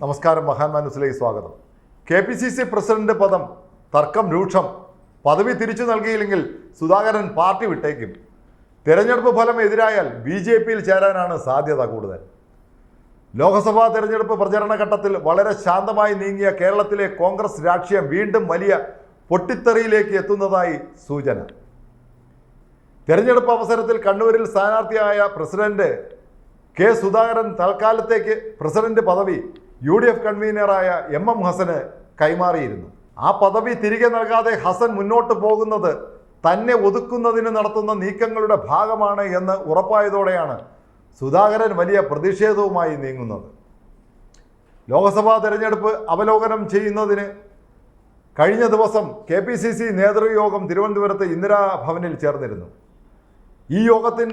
നമസ്കാരം മഹാന്മാ ന്യൂസിലേക്ക് സ്വാഗതം. K P C C president പദം തർക്കം രൂക്ഷം പദവി തിരിച്ചു നൽകിയില്ലെങ്കിൽ സുധാകരൻ പാർട്ടി വിട്ടേക്കും. തെരഞ്ഞെടുപ്പ് ഫലം എതിരായാൽ ബി ജെ പിയിൽ ചേരാനാണ് സാധ്യത കൂടുതൽ. ലോക്സഭാ തെരഞ്ഞെടുപ്പ് പ്രചരണ ഘട്ടത്തിൽ വളരെ ശാന്തമായി നീങ്ങിയ കേരളത്തിലെ കോൺഗ്രസ് രാഷ്ട്രീയം വീണ്ടും വലിയ പൊട്ടിത്തെറിയിലേക്ക് എത്തുന്നതായി സൂചന. തെരഞ്ഞെടുപ്പ് അവസരത്തിൽ കണ്ണൂരിൽ സ്ഥാനാർത്ഥിയായ പ്രസിഡന്റ് കെ സുധാകരൻ തൽക്കാലത്തേക്ക് പ്രസിഡന്റ് പദവി യു ഡി എഫ് കൺവീനറായ എം എം ഹസന് കൈമാറിയിരുന്നു. ആ പദവി തിരികെ നൽകാതെ ഹസൻ മുന്നോട്ട് പോകുന്നത് തന്നെ ഒതുക്കുന്നതിന് നടത്തുന്ന നീക്കങ്ങളുടെ ഭാഗമാണ് എന്ന് ഉറപ്പായതോടെയാണ് സുധാകരൻ വലിയ പ്രതിഷേധവുമായി നീങ്ങുന്നത്. ലോക്സഭാ തെരഞ്ഞെടുപ്പ് അവലോകനം ചെയ്യുന്നതിന് കഴിഞ്ഞ ദിവസം കെ പി സി സി നേതൃയോഗം തിരുവനന്തപുരത്ത് ഇന്ദിരാഭവനിൽ ചേർന്നിരുന്നു. ഈ യോഗത്തിൽ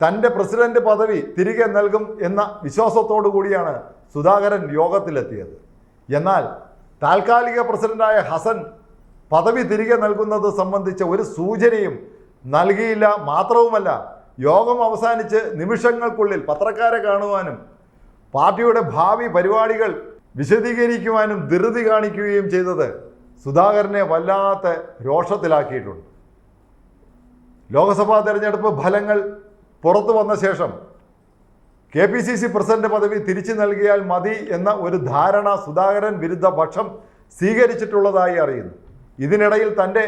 തന്റെ പ്രസിഡന്റ് പദവി തിരികെ നൽകും എന്ന വിശ്വാസത്തോടു കൂടിയാണ് സുധാകരൻ യോഗത്തിലെത്തിയത്. എന്നാൽ താൽക്കാലിക പ്രസിഡന്റായ ഹസൻ പദവി തിരികെ നൽകുന്നത് സംബന്ധിച്ച ഒരു സൂചനയും നൽകിയില്ല മാത്രവുമല്ല യോഗം അവസാനിച്ച് നിമിഷങ്ങൾക്കുള്ളിൽ പത്രക്കാരെ കാണുവാനും പാർട്ടിയുടെ ഭാവി പരിപാടികൾ വിശദീകരിക്കുവാനും ധൃതി കാണിക്കുകയും ചെയ്തത് സുധാകരനെ വല്ലാത്ത രോഷത്തിലാക്കിയിട്ടുണ്ട്. ലോക്സഭാ തെരഞ്ഞെടുപ്പ് ഫലങ്ങൾ പുറത്തു വന്ന ശേഷം K P C C president പദവി തിരിച്ചു നൽകിയാൽ മതി എന്ന ഒരു ധാരണ സുധാകരൻ വിരുദ്ധ പക്ഷം സ്വീകരിച്ചിട്ടുള്ളതായി അറിയുന്നു. ഇതിനിടയിൽ തന്റെ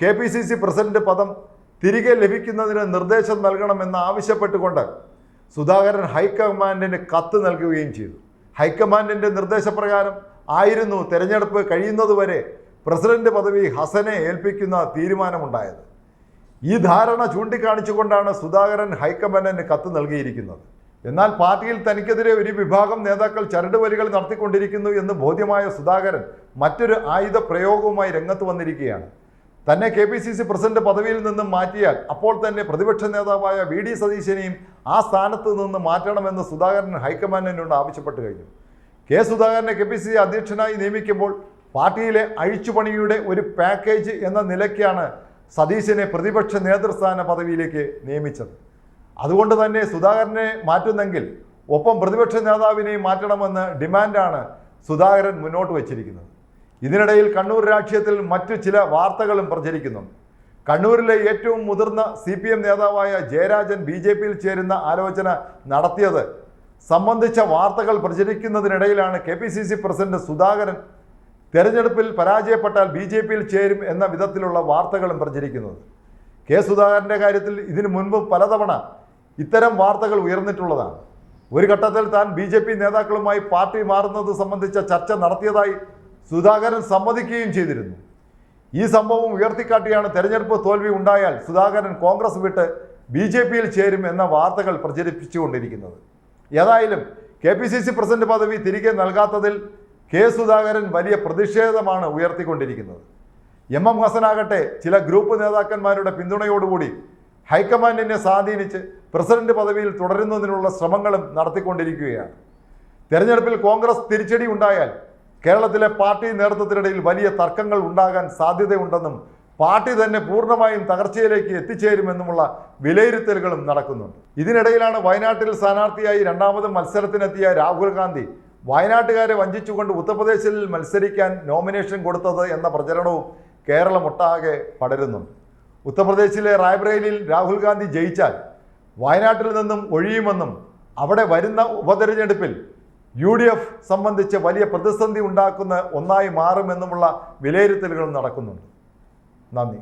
K P C C president പദം തിരികെ ലഭിക്കുന്നതിന് നിർദ്ദേശം നൽകണമെന്ന് ആവശ്യപ്പെട്ടുകൊണ്ട് സുധാകരൻ ഹൈക്കമാൻഡിന് കത്ത് നൽകുകയും ചെയ്തു. ഹൈക്കമാൻഡിന്റെ നിർദ്ദേശപ്രകാരം ആയിരുന്നു തെരഞ്ഞെടുപ്പ് കഴിയുന്നതുവരെ പ്രസിഡന്റ് പദവി ഹസനെ ഏൽപ്പിക്കുന്ന തീരുമാനമുണ്ടായത്. ഈ ധാരണ ചൂണ്ടിക്കാണിച്ചുകൊണ്ടാണ് സുധാകരൻ ഹൈക്കമാൻഡിന് കത്ത് നൽകിയിരിക്കുന്നത്. എന്നാൽ പാർട്ടിയിൽ തനിക്കെതിരെ ഒരു വിഭാഗം നേതാക്കൾ ചരടുവലികൾ നടത്തിക്കൊണ്ടിരിക്കുന്നു എന്ന് ബോധ്യമായ സുധാകരൻ മറ്റൊരു ആയുധ പ്രയോഗവുമായി രംഗത്ത് വന്നിരിക്കുകയാണ്. തന്നെ K P C C president പദവിയിൽ നിന്നും മാറ്റിയാൽ അപ്പോൾ തന്നെ പ്രതിപക്ഷ നേതാവായ വി ഡി സതീശനെയും ആ സ്ഥാനത്ത് നിന്ന് മാറ്റണമെന്ന് സുധാകരൻ ഹൈക്കമാൻഡിനോട് ആവശ്യപ്പെട്ടു കഴിഞ്ഞു. കെ സുധാകരനെ കെ പി സി സി അധ്യക്ഷനായി നിയമിക്കുമ്പോൾ പാർട്ടിയിലെ അഴിച്ചുപണിയുടെ ഒരു പാക്കേജ് എന്ന നിലയ്ക്കാണ് സതീശനെ പ്രതിപക്ഷ നേതൃസ്ഥാന പദവിയിലേക്ക് നിയമിച്ചത്. അതുകൊണ്ട് തന്നെ സുധാകരനെ മാറ്റുന്നെങ്കിൽ ഒപ്പം പ്രതിപക്ഷ നേതാവിനെയും മാറ്റണമെന്ന് ഡിമാൻഡാണ് സുധാകരൻ മുന്നോട്ട് വച്ചിരിക്കുന്നത്. ഇതിനിടയിൽ കണ്ണൂർ രാഷ്ട്രീയത്തിൽ മറ്റു ചില വാർത്തകളും പ്രചരിക്കുന്നുണ്ട് കണ്ണൂരിലെ ഏറ്റവും മുതിർന്ന സി പി എം നേതാവായ ജയരാജൻ ബി ജെ പിയിൽ ചേരുന്ന ആലോചന നടത്തിയത് സംബന്ധിച്ച വാർത്തകൾ പ്രചരിക്കുന്നതിനിടയിലാണ് K P C C president Sudhakaran തെരഞ്ഞെടുപ്പിൽ പരാജയപ്പെട്ടാൽ ബി ജെ പിയിൽ ചേരും എന്ന വിധത്തിലുള്ള വാർത്തകളും പ്രചരിക്കുന്നത്. കെ സുധാകരന്റെ കാര്യത്തിൽ ഇതിനു മുൻപ് പലതവണ ഇത്തരം വാർത്തകൾ ഉയർന്നിട്ടുള്ളതാണ്. ഒരു ഘട്ടത്തിൽ താൻ ബി ജെ പി നേതാക്കളുമായി പാർട്ടി മാറുന്നത് സംബന്ധിച്ച ചർച്ച നടത്തിയതായി സുധാകരൻ സമ്മതിക്കുകയും ചെയ്തിരുന്നു. ഈ സംഭവം ഉയർത്തിക്കാട്ടിയാണ് തെരഞ്ഞെടുപ്പ് തോൽവി ഉണ്ടായാൽ സുധാകരൻ കോൺഗ്രസ് വിട്ട് ബി ജെ പിയിൽ ചേരും എന്ന വാർത്തകൾ പ്രചരിപ്പിച്ചുകൊണ്ടിരിക്കുന്നത്. ഏതായാലും K P C C president പദവി തിരികെ നൽകാത്തതിൽ കെ സുധാകരൻ വലിയ പ്രതിഷേധമാണ് ഉയർത്തിക്കൊണ്ടിരിക്കുന്നത്. എം എം ഹസനാകട്ടെ ചില ഗ്രൂപ്പ് നേതാക്കന്മാരുടെ പിന്തുണയോടുകൂടി ഹൈക്കമാൻഡിനെ സ്വാധീനിച്ച് പ്രസിഡന്റ് പദവിയിൽ തുടരുന്നതിനുള്ള ശ്രമങ്ങളും നടത്തിക്കൊണ്ടിരിക്കുകയാണ്. തെരഞ്ഞെടുപ്പിൽ കോൺഗ്രസ് തിരിച്ചടി ഉണ്ടായാൽ കേരളത്തിലെ പാർട്ടി നേതൃത്വത്തിനിടയിൽ വലിയ തർക്കങ്ങൾ ഉണ്ടാകാൻ സാധ്യതയുണ്ടെന്നും പാർട്ടി തന്നെ പൂർണമായും തകർച്ചയിലേക്ക് എത്തിച്ചേരുമെന്നുമുള്ള വിലയിരുത്തലുകളും നടക്കുന്നുണ്ട്. ഇതിനിടയിലാണ് വയനാട്ടിൽ സ്ഥാനാർത്ഥിയായി രണ്ടാമത് മത്സരത്തിനെത്തിയ രാഹുൽ ഗാന്ധി വയനാട്ടുകാരെ വഞ്ചിച്ചുകൊണ്ട് ഉത്തർപ്രദേശിൽ മത്സരിക്കാൻ നോമിനേഷൻ കൊടുത്തത് എന്ന പ്രചരണവും കേരളമൊട്ടാകെ പടരുന്നുണ്ട്. ഉത്തർപ്രദേശിലെ റായ്ബ്രേലിയിൽ രാഹുൽ ഗാന്ധി ജയിച്ചാൽ വയനാട്ടിൽ നിന്നും ഒഴിയുമെന്നും അവിടെ വരുന്ന ഉപതെരഞ്ഞെടുപ്പിൽ യു ഡി എഫ് സംബന്ധിച്ച് വലിയ പ്രതിസന്ധി ഉണ്ടാക്കുന്ന ഒന്നായി മാറുമെന്നുമുള്ള വിലയിരുത്തലുകൾ നടക്കുന്നുണ്ട്. നന്ദി.